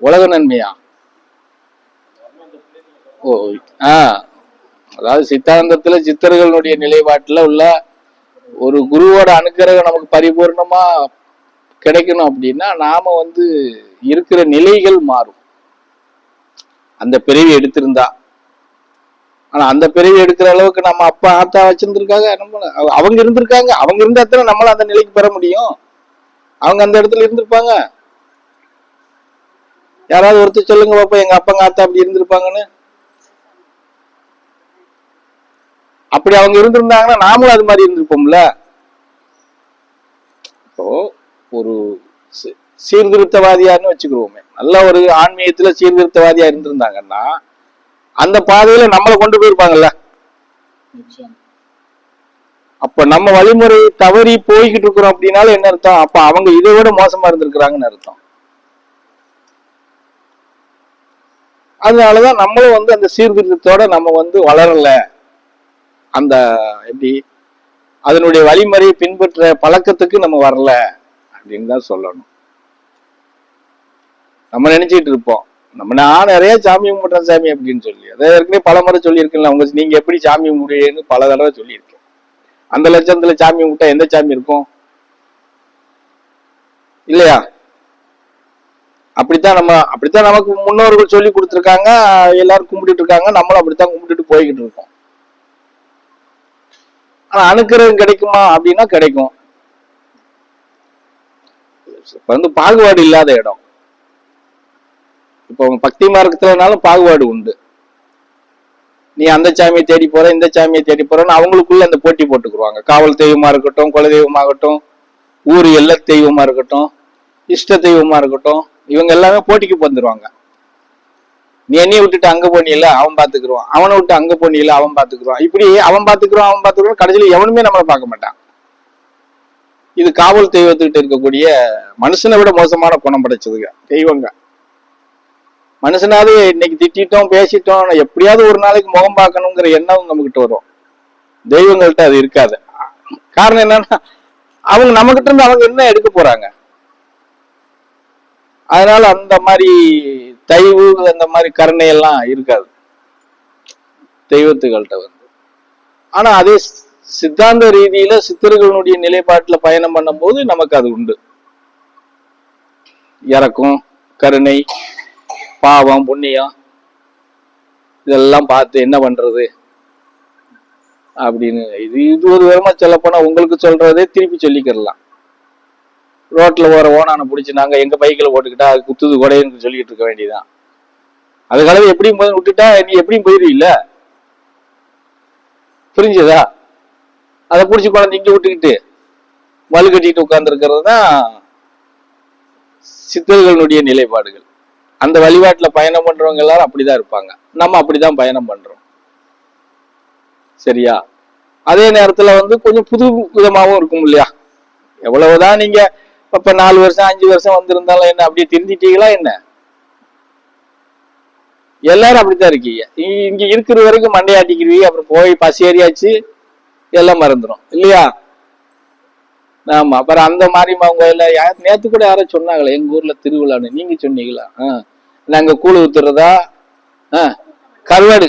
உலக நன்மையா? ஓ ஆ. அதாவது சித்தாந்தத்துல சித்தர்களுடைய நிலைப்பாட்டுல உள்ள ஒரு குருவோட அனுக்கிரகம் நமக்கு பரிபூர்ணமா கிடைக்கணும் அப்படின்னா நாம வந்து இருக்கிற நிலைகள் மாறும். அந்த பிறவி எடுத்திருந்தா. ஆனா அந்த பிறவி எடுக்கிற அளவுக்கு நம்ம அப்பா ஆத்தா வச்சிருந்திருக்காங்க நம்ம அவங்க இருந்திருக்காங்க. அவங்க இருந்தா தானே நம்மளும் அந்த நிலைக்கு பெற முடியும்? அவங்க அந்த இடத்துல இருந்திருப்பாங்க. யாராவது ஒருத்தர் சொல்லுங்க பாப்பா எங்க அப்பா ஆத்தா அப்படி இருந்திருப்பாங்கன்னு. அப்படி அவங்க இருந்திருந்தாங்கன்னா நாமளும் அது மாதிரி இருந்திருப்போம்ல. இப்போ ஒரு சீ- சீர்திருத்தவாதியான்னு வச்சுக்கிடுவோமே. நல்ல ஒரு ஆன்மீகத்துல சீர்திருத்தவாதியா இருந்திருந்தாங்கன்னா அந்த பாதையில நம்மளை கொண்டு போயிருப்பாங்கல்ல. அப்ப நம்ம வழிமுறை தவறி போய்கிட்டு இருக்கிறோம் அப்படின்னாலும் என்ன அர்த்தம்? அப்ப அவங்க இதை விட மோசமா இருந்திருக்கிறாங்கன்னு அர்த்தம். அதனாலதான் நம்மளும் வந்து அந்த சீர்திருத்தத்தோட நம்ம வந்து வளரல. அந்த எப்படி அதனுடைய வழிமுறையை பின்பற்ற பழக்கத்துக்கு நம்ம வரல அப்படின்னு தான் சொல்லணும். நம்ம நினைச்சிட்டு இருப்போம். நம்ம நான் நிறைய சாமி கும்பிட்றேன் சாமி அப்படின்னு சொல்லி. அதை ஏற்கனவே பல முறை சொல்லியிருக்கேன்ல உங்க நீங்க எப்படி சாமி கும்பிடுவீங்கன்னு பல தடவை சொல்லியிருக்கேன். அந்த லட்சத்துல சாமி கும்பிட்டா எந்த சாமி இருக்கும்? இல்லையா? அப்படித்தான் நம்ம அப்படித்தான் நமக்கு முன்னோர்கள் சொல்லி கொடுத்துருக்காங்க எல்லாரும் கும்பிட்டுட்டு இருக்காங்க நம்மளும் அப்படித்தான் கும்பிட்டுட்டு போய்கிட்டு இருக்கோம். ஆனா அனுக்கிரகம் கிடைக்குமா அப்படின்னா கிடைக்கும். வந்து பாகுபாடு இல்லாத இடம். இப்போ பக்தி மார்க்கத்துலனாலும் பாகுபாடு உண்டு. நீ அந்த சாமியை தேடி போற இந்த சாமியை தேடி போறன்னு அவங்களுக்குள்ள அந்த போட்டி போட்டுக்குருவாங்க. காவல் தெய்வமா இருக்கட்டும் குல தெய்வமாகட்டும் ஊர் எல்ல தெய்வமா இருக்கட்டும் இஷ்ட தெய்வமா இருக்கட்டும் இவங்க எல்லாமே போட்டிக்கு வந்துருவாங்க. நீ என்னைய விட்டுட்டு அங்க போனியில அவன் பாத்துக்குருவான். அவனை விட்டு அங்க போனியில அவன் பாத்துக்குருவான். இப்படி அவன் பாத்துக்குறான் அவன் பாத்துக்குறான் கடைசியில எவனுமே நம்மளை பார்க்க மாட்டான். இது காவல் தெய்வத்துக்கிட்ட இருக்கக்கூடிய மனுஷனை விட மோசமான குணம் படைச்சதுங்க தெய்வங்க. மனுஷனாவது இன்னைக்கு திட்டிட்டோம் பேசிட்டோம் எப்படியாவது ஒரு நாளைக்கு முகம் பார்க்கணுங்கிற எண்ணம் நம்மகிட்ட வரும். தெய்வங்கள்ட்ட அது இருக்காது. காரணம் என்னன்னா அவங்க நம்மகிட்ட இருந்து அவங்க என்ன எடுக்க போறாங்க? அதனால அந்த மாதிரி தெய்வு அந்த மாதிரி கருணை எல்லாம் இருக்காது. தெய்வத்துகள்கிட்ட வந்து. ஆனா அதே சித்தாந்த ரீதியில சித்தர்களுடைய நிலைப்பாட்டுல பயணம் பண்ணும்போது நமக்கு அது உண்டு. இறக்கம் கருணை பாவம் புண்ணியம் இதெல்லாம் பார்த்து என்ன பண்றது? அப்படின்னு இது இது ஒரு விதமா சொல்ல போனா உங்களுக்கு சொல்றதே திருப்பி சொல்லிக்கிறலாம். ரோட்டில் ஓர ஓனானை பிடிச்சி நாங்கள் எங்க பைக்கில் போட்டுக்கிட்டா அது குத்துது கொடைன்னு சொல்லிட்டு இருக்க வேண்டியதுதான். அதுக்காக எப்படியும் போய் விட்டுட்டா நீ எப்படியும் போயிருவீல்ல புரிஞ்சதா? அதை பிடிச்சி குழந்தை இங்கே விட்டுக்கிட்டு மல்லு கட்டிட்டு உட்கார்ந்துருக்கிறது தான் சித்தர்களுடைய நிலைப்பாடுகள். அந்த வழிபாட்டில் பயணம் பண்றவங்க எல்லாரும் அப்படிதான் இருப்பாங்க. நம்ம அப்படிதான் பயணம் பண்றோம். சரியா? அதே நேரத்துல வந்து கொஞ்சம் புது விதமாகவும் இருக்கும் இல்லையா? எவ்வளவுதான் நீங்க இப்ப நாலு வருஷம் அஞ்சு வருஷம் வந்திருந்தாலும் என்ன? அப்படியே திருந்திட்டீங்களா என்ன? எல்லாரும் அப்படித்தான் இருக்கீங்க. இங்க இருக்கிற வரைக்கும் மண்டையாட்டிக்கிறீங்க அப்புறம் போய் பசி ஏறியாச்சு எல்லாம் மறந்துடும் இல்லையா? ஆமா அப்புறம் அந்த மாரியம்மன் கோயில்ல யார் நேத்து கூட யாரோ சொன்னாங்களே எங்க ஊர்ல திருவிழான்னு. நீங்க சொன்னீங்களா? ஆ. நாங்க கூழ் ஊத்துறதா? ஆ, கருவாடு.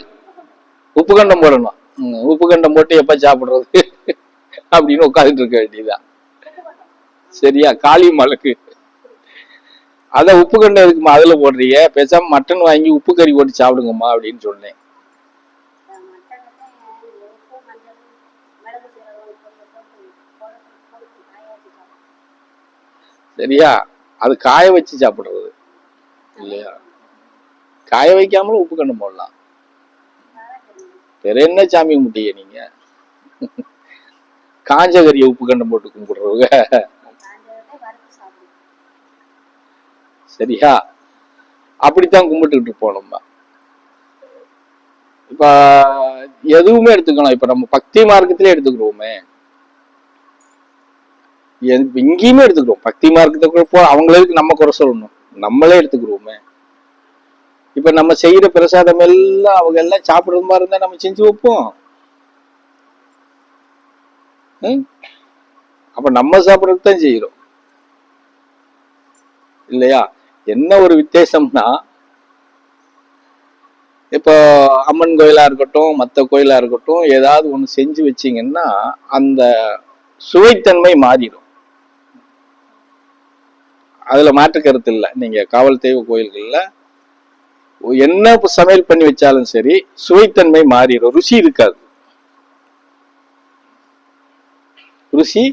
உப்பு கண்டம் போடணும். ம், உப்பு கண்டம் போட்டு எப்ப சாப்பிடுறது? அப்படின்னு உட்காந்துட்டு இருக்க வேண்டியதுதான். சரியா? காளி மலைக்கு. அதான் உப்பு கண்டம் இருக்குமா அதுல போடுறீங்க? பேசாமல் மட்டன் வாங்கி உப்பு கறி போட்டு சாப்பிடுங்கம்மா அப்படின்னு சொன்னேன். சரியா? அது காய வச்சு சாப்பிடுறது. இல்லையா? காய வைக்காமலும் உப்பு கண்டு போடலாம். வேற என்ன சாமி கும்பிட்டீங்க நீங்க? காஞ்ச கறியை உப்பு கண்டம் போட்டு கும்பிடுறவங்க. சரியா? அப்படித்தான் கும்பிட்டுக்கிட்டு போனோம் நம்ம. இப்ப எதுவுமே எடுத்துக்கலாம். இப்ப நம்ம பக்தி மார்க்கத்திலே எடுத்துக்கிறோமே. எது- இங்கேயுமே எடுத்துக்கிறோம். பக்தி மார்க்கத்துக்கு போ அவங்களுக்கு நம்ம குறை சொல்லணும்? நம்மளே எடுத்துக்கிறோமே. இப்ப நம்ம செய்யற பிரசாதம் எல்லாம் அவங்க எல்லாம் சாப்பிடுற மாதிரி இருந்தா நம்ம செஞ்சு வைப்போம். அப்ப நம்ம சாப்பிடறதுக்கு தான் செய்யறோம். இல்லையா? என்ன ஒரு வித்தியாசம்னா இப்போ அம்மன் கோயிலா இருக்கட்டும் மற்ற கோயிலா இருக்கட்டும் ஏதாவது ஒன்று செஞ்சு வச்சீங்கன்னா அந்த சுவைத்தன்மை மாறிடும். அதுல மாற்று கருத்து இல்லை. நீங்க காவல் தெய்வ கோயில்கள்ல என்ன சமையல் பண்ணி வச்சாலும் சரி சுவைத்தன்மை மாறிடும். ருசி இருக்காது. ருசி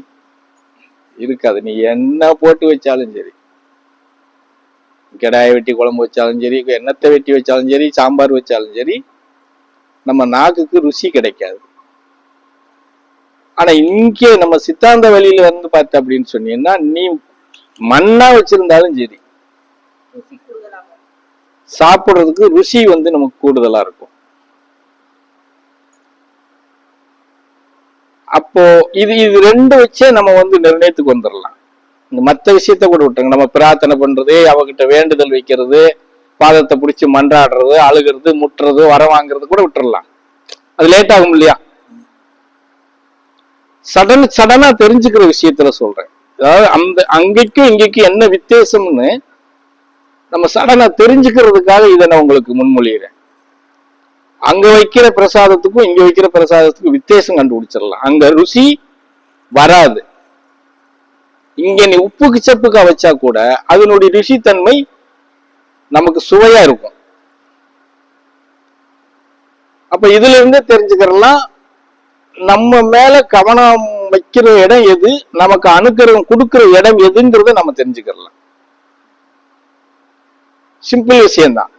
இருக்காது. நீ என்ன போட்டு வச்சாலும் சரி. கிடாயை வெட்டி குழம்பு வச்சாலும் சரி எண்ணத்தை வெட்டி வச்சாலும் சரி சாம்பார் வச்சாலும் சரி நம்ம நாக்குக்கு ருசி கிடைக்காது. ஆனா இங்கே நம்ம சித்தாந்த வழியில வந்து பார்த்த அப்படின்னு சொன்னீங்கன்னா நீ மண்ணா வச்சிருந்தாலும் சரி சாப்பிடுறதுக்கு ருசி வந்து நமக்கு கூடுதலா இருக்கும். அப்போ இது இது ரெண்டு வச்சே நம்ம வந்து நிர்ணயத்துக்கு வந்துடலாம் மற்ற விஷயத்த கூட விட்டுருங்க. நம்ம பிரார்த்தனை பண்றது அவகிட்ட வேண்டுதல் வைக்கிறது பாதத்தை பிடிச்சி மன்றாடுறது அழுகிறது முட்டுறது வர வாங்குறது கூட விட்டுறலாம். அது லேட் ஆகும் இல்லையா? சடன் சடனா தெரிஞ்சுக்கிற விஷயத்துல சொல்றேன். அதாவது அந்த அங்கேக்கும் இங்கேக்கும் என்ன வித்தியாசம்னு நம்ம சடனா தெரிஞ்சுக்கிறதுக்காக இதை நான் உங்களுக்கு முன்மொழிகிறேன். அங்க வைக்கிற பிரசாதத்துக்கும் இங்க வைக்கிற பிரசாதத்துக்கும் வித்தியாசம் கண்டுபிடிச்சிடலாம். அங்க ருசி வராது. இங்க நீ உப்புக்கு சப்புக்கா வச்சா கூட அதனுடைய ருசித்தன்மை நமக்கு சுவையா இருக்கும். அப்ப இதுல இருந்தே தெரிஞ்சுக்கிறலாம் நம்ம மேல கவனம் வைக்கிற இடம் எது நமக்கு அனுக்கிரகம் கொடுக்கிற இடம் எதுங்கிறத நம்ம தெரிஞ்சுக்கிறலாம். சிம்பிள் விஷயம்தான்.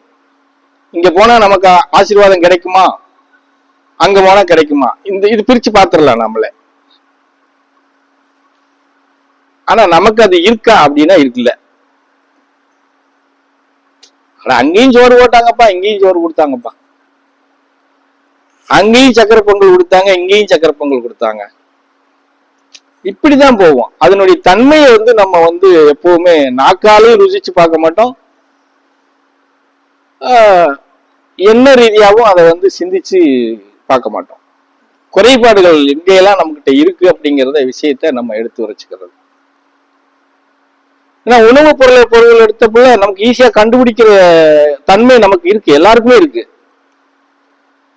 இங்க போனா நமக்கு ஆசீர்வாதம் கிடைக்குமா? அங்க போனா கிடைக்குமா? இந்த இது பிரிச்சு பாத்துரலாம் நம்மளே. ஆனா நமக்கு அது இருக்கா அப்படின்னா இருக்குல்ல ஆனா அங்கேயும் சோறு போட்டாங்கப்பா இங்கேயும் சோறு கொடுத்தாங்கப்பா. அங்கேயும் சக்கரை பொங்கல் கொடுத்தாங்க இங்கேயும் சக்கரை பொங்கல் கொடுத்தாங்க. இப்படிதான் போவோம் அதனுடைய தன்மையை வந்து நம்ம வந்து எப்பவுமே நாக்காலையும் ருசிச்சு பார்க்க மாட்டோம். ஆஹ் என்ன ரீதியாகவும் அதை வந்து சிந்திச்சு பார்க்க மாட்டோம். குறைபாடுகள் எங்கெல்லாம் நம்மகிட்ட இருக்கு அப்படிங்கிறத விஷயத்த நம்ம எடுத்து வச்சுக்கிறது ஏன்னா உணவுப் பொருளை பொருள் எடுத்தப்பல நமக்கு ஈஸியா கண்டுபிடிக்கிற தன்மை நமக்கு இருக்கு. எல்லாருக்குமே இருக்கு.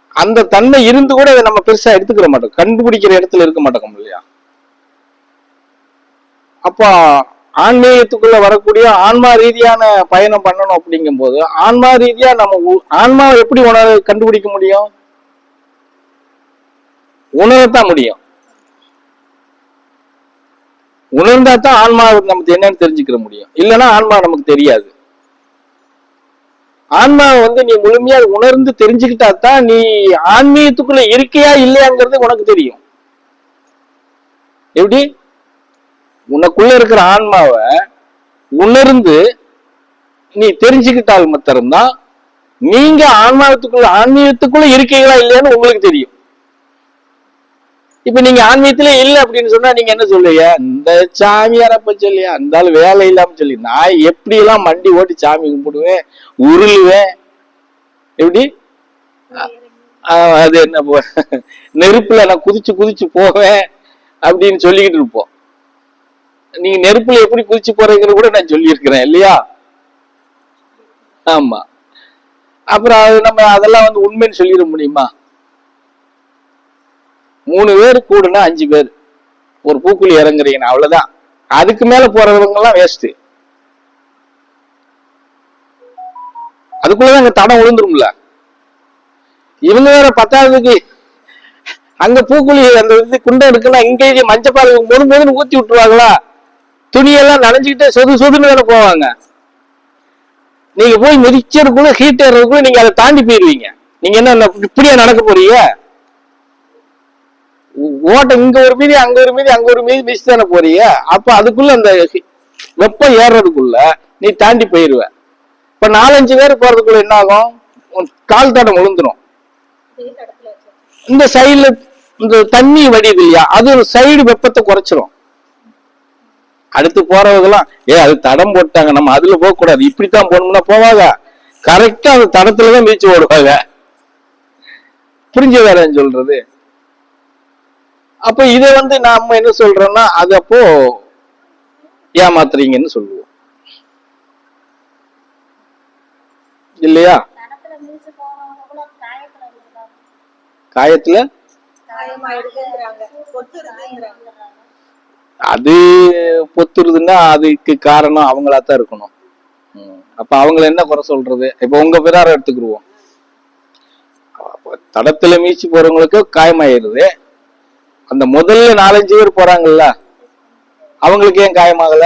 அந்த தன்மை இருந்து கூட அதை நம்ம பெருசா எடுத்துக்கிற மாட்டோம். கண்டுபிடிக்கிற இடத்துல இருக்க மாட்டோம் இல்லையா? அப்போ ஆன்மீகத்துக்குள்ள வரக்கூடிய ஆன்மா ரீதியான பயணம் பண்ணணும் அப்படிங்கும்போது ஆன்மா ரீதியா நம்ம உ- ஆன்மாவை எப்படி உணர கண்டுபிடிக்க முடியும்? உணரத்தான் முடியும். உணர்ந்தா தான் ஆன்மா நமக்கு என்னன்னு தெரிஞ்சுக்கிற முடியும். இல்லைன்னா ஆன்மா நமக்கு தெரியாது. ஆன்மாவை வந்து நீ முழுமையா உணர்ந்து தெரிஞ்சுக்கிட்டா தான் நீ ஆன்மீகத்துக்குள்ள இருக்கையா இல்லையாங்கிறது உனக்கு தெரியும். எப்படி? உனக்குள்ள இருக்கிற ஆன்மாவை உணர்ந்து நீ தெரிஞ்சுக்கிட்டால் மாத்திரம்தான் நீங்க ஆன்மாவத்துக்குள்ள ஆன்மீகத்துக்குள்ள இருக்கீங்களா இல்லையான்னு உங்களுக்கு தெரியும். இப்ப நீங்க ஆன்மீகத்துல இல்ல அப்படின்னு சொன்னா நீங்க என்ன சொல்லுவீங்க? இந்த சாமியாரப்ப சொல்லியா? அந்த வேலை இல்லாம சொல்லி நான் எப்படி எல்லாம் மண்டி ஓட்டி சாமி கும்பிடுவேன் உருளுவேன்? எப்படி? அது என்ன போ- நெருப்புல நான் குதிச்சு குதிச்சு போவேன் அப்படின்னு சொல்லிக்கிட்டு இருப்போம். நீங்க நெருப்புல எப்படி குதிச்சு போறீங்கன்னு கூட நான் சொல்லியிருக்கிறேன் இல்லையா? ஆமா. அப்புறம் அது நம்ம அதெல்லாம் வந்து உண்மைன்னு சொல்லிட முடியுமா? மூணு பேர் கூடுனா அஞ்சு பேர். ஒரு பூக்குழி இறங்குறீங்கன்னா அவ்வளவுதான். அதுக்கு மேல போறவங்க எல்லாம் வேஸ்ட் அதுக்குள்ளதான் அங்க தடம் விழுந்துரும்ல. இவங்க வேற பத்தாவதுக்கு அங்க பூக்குழி அந்த இது குண்டை எடுக்கலாம் இங்கே மஞ்சப்பால் முழு முழுன்னு ஊத்தி விட்டுருவாங்களா? துணியெல்லாம் நனைஞ்சுக்கிட்டே சொது சொதுன்னு வேற போவாங்க. நீங்க போய் மிதிச்சதுக்குள்ள ஹீட் ஏறதுக்குள்ள நீங்க அதை தாண்டி போயிருவீங்க. நீங்க என்ன இப்படியா நடக்க போறீங்க? ஓ- ஓட்டம் இங்க ஒரு மீதி அங்க ஒரு மீதி அங்க ஒரு மீதி மிஸ் தானே போறீங்க? அப்ப அதுக்குள்ள அந்த வெப்பம் ஏறுறதுக்குள்ள நீ தாண்டி போயிருவ. இப்ப நாலஞ்சு பேர் போறதுக்குள்ள என்ன ஆகும்? உன் கால் தடம் விழுந்துடும் இந்த சைடுல இந்த தண்ணி வடியுது இல்லையா? அது ஒரு சைடு வெப்பத்தை குறைச்சிரும். அடுத்து போறவங்கலாம் ஏ அது தடம் போட்டாங்க நம்ம அதுல போக கூடாது இப்படித்தான் போகணும்னா போவாங்க கரெக்டா அந்த தடத்துலதான் மீச்சு ஓடுவாங்க புரிஞ்ச வேற சொல்றது. அப்ப இதை வந்து நாம என்ன சொல்றோம்னா அது அப்போ ஏமாத்துறீங்கன்னு சொல்லுவோம். இல்லையா? காயத்துல? அது பொத்துருதுன்னா அதுக்கு காரணம் அவங்களா தான் இருக்கணும் அப்ப அவங்கள என்ன குறை சொல்றது? இப்ப உங்க பிறார எடுத்துக்கிருவோம். தடத்துல மீச்சு போறவங்களுக்கு காயமாயிருது. அந்த முதல்ல நாலஞ்சு பேர் போறாங்கல்ல அவங்களுக்கு ஏன் காயமாகல?